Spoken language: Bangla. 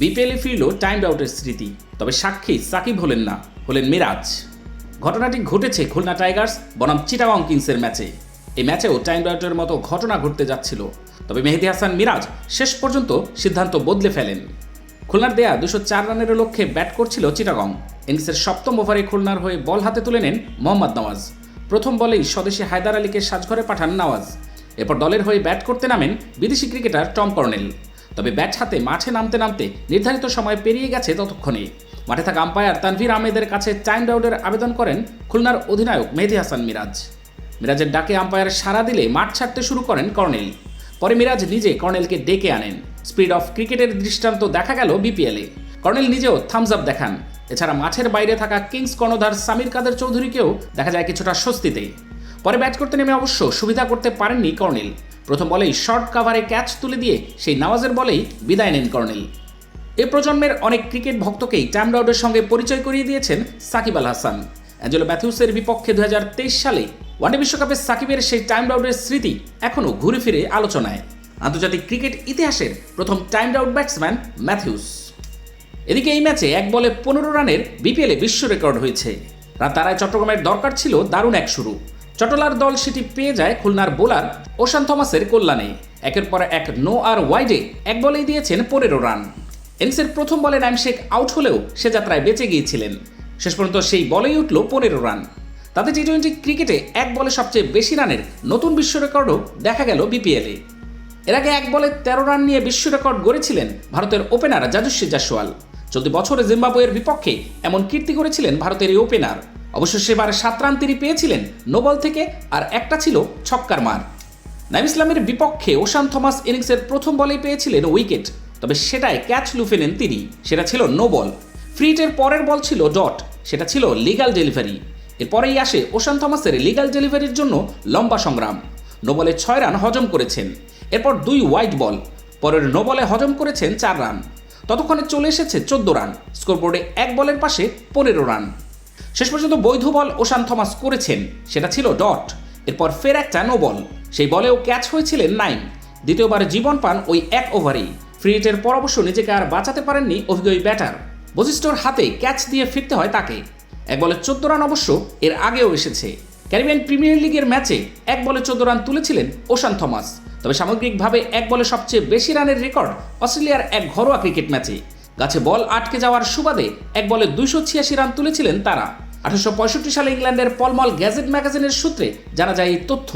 বিপিএলে ফিরল টাইম আউটের স্মৃতি, তবে সাক্ষী সাকিব হলেন না, হলেন মিরাজ। ঘটনাটি ঘটেছে খুলনা টাইগার্স বনাম চিটাগং কিংসের ম্যাচে। এই ম্যাচেও টাইম আউটের মতো ঘটনা ঘটতে যাচ্ছিল, তবে মেহেদি হাসান মিরাজ শেষ পর্যন্ত সিদ্ধান্ত বদলে ফেলেন। খুলনার দেয়া দুশো চার রানের লক্ষ্যে ব্যাট করছিল চিটাগং। ইনিংসের সপ্তম ওভারে খুলনার হয়ে বল হাতে তুলে নেন মোহাম্মদ নওয়াজ। প্রথম বলেই স্বদেশী হায়দার আলীকে সাজঘরে পাঠান নওয়াজ। এরপর দলের হয়ে ব্যাট করতে নামেন বিদেশি ক্রিকেটার টম কর্নেল। তবে ব্যাট হাতে, মাঠে নামতে নামতে নির্ধারিত সময় পেরিয়ে গেছে ততক্ষণে। মাঠে থাকা আম্পায়ার তানভীর আহমেদের কাছে টাইম আউটের আবেদন করেন খুলনার অধিনায়ক মেহেদি হাসান মিরাজ। মিরাজের ডাকে আম্পায়ার সাড়া দিলে মাঠ ছাড়তে শুরু করেন কর্নেল। পরে মিরাজ নিজে কর্নেলকে ডেকে আনেন। স্পিড অফ ক্রিকেটের দৃষ্টান্ত দেখা গেল বিপিএলে কর্নেল নিজেও থামস আপ দেখান। এছাড়া মাঠের বাইরে থাকা কিংস কর্ণধার সামির কাদের চৌধুরীকেও দেখা যায় কিছুটা স্বস্তিতে। পরে ব্যাট করতে নেমে অবশ্য সুবিধা করতে পারেননি কর্নেল। প্রথম বলেই শর্ট কাভারে ক্যাচ তুলে দিয়ে সেই নওয়াজের বলেই বিদায় নেন কর্নেল। এ প্রজন্মের অনেক ক্রিকেট ভক্তকেই টাইম আউটের সঙ্গে পরিচয় করিয়ে দিয়েছেন সাকিব আল হাসান। অ্যাঞ্জেলো ম্যাথিউসের বিপক্ষে দু হাজার তেইশ সালে ওয়ানডে বিশ্বকাপে সাকিবের সেই টাইম আউটের স্মৃতি এখনও ঘুরে ফিরে আলোচনায়। আন্তর্জাতিক ক্রিকেট ইতিহাসের প্রথম টাইম আউট ব্যাটসম্যান ম্যাথিউস এদিকে এই ম্যাচে এক বলে পনেরো রানের বিপিএলে বিশ্ব রেকর্ড হয়েছে। রাত তারায় চট্টগ্রামের দরকার ছিল দারুণ এক শুরু। চটলার দল সেটি পেয়ে যায় খুলনার বোলার ওশান থমাসের কল্যাণে। একের পর এক নো আর ওয়াইডে এক বলেই দিয়েছেন পনেরো রান। ইনিংসের প্রথম বলে নাইম শেখ আউট হলেও সে যাত্রায় বেঁচে গিয়েছিলেন। শেষ পর্যন্ত সেই বলেই উঠল পনেরো রান। তাতে টি টোয়েন্টি ক্রিকেটে এক বলে সবচেয়ে বেশি রানের নতুন বিশ্ব রেকর্ডও দেখা গেল বিপিএলে এর আগে এক বলে তেরো রান নিয়ে বিশ্ব রেকর্ড গড়েছিলেন ভারতের ওপেনার জাজস্বী জাসওয়াল। চলতি বছরে জিম্বাবুয়ের বিপক্ষে এমন কীর্তি করেছিলেন ভারতের এই ওপেনার। অবশ্য সেবার সাত রান তিনি পেয়েছিলেন নোবল থেকে, আর একটা ছিল ছক্কার মার। নাইম ইসলামের বিপক্ষে ওশান থমাস ইনিংসের প্রথম বলেই পেয়েছিলেন উইকেট, তবে সেটায় ক্যাচ লুফে নেন তিনি। সেটা ছিল নো বল ফ্রিটের পরের বল ছিল ডট, সেটা ছিল লিগাল ডেলিভারি। এরপরেই আসে ওশান থমাসের লিগাল ডেলিভারির জন্য লম্বা সংগ্রাম। নো বলে ছয় রান হজম করেছেন। এরপর দুই হোয়াইট বল, পরের নো বলে হজম করেছেন চার রান। ততক্ষণে চলে এসেছে চোদ্দ রান। স্কোরবোর্ডে এক বলের পাশে পনেরো রান। শেষ পর্যন্ত বৈধ বল ওশান থমাস করেছেন। সেটা ছিল ডট। এরপর ফের একটা নো বল সেই বলেও ক্যাচ হয়েছিলেন নাইন দ্বিতীয়বার জীবন পান ওই এক ওভারেই ফ্রি পর অবশ্য নিজেকে আর বাঁচাতে পারেননি অভিজ্ঞ ব্যাটার বশিষ্ঠর হাতে ক্যাচ দিয়ে ফিরতে হয় তাকে। এক বলে চোদ্দ রান অবশ্য এর আগেও এসেছে। ক্যারিবিয়ান প্রিমিয়ার লিগের ম্যাচে এক বলে চোদ্দ রান তুলেছিলেন ওশান থমাস। তবে সামগ্রিকভাবে এক বলে সবচেয়ে বেশি রানের রেকর্ড অস্ট্রেলিয়ার এক ঘরোয়া ক্রিকেট ম্যাচে। গাছে বল আটকে যাওয়ার সুবাদে এক বলে দুইশো ছিয়াশি রান তুলেছিলেন তারা। আঠারোশো পঁয়ষট্টি সালে ইংল্যান্ডের পলমল গ্যাজেট ম্যাগাজিনের সূত্রে জানা যায় এই তথ্য।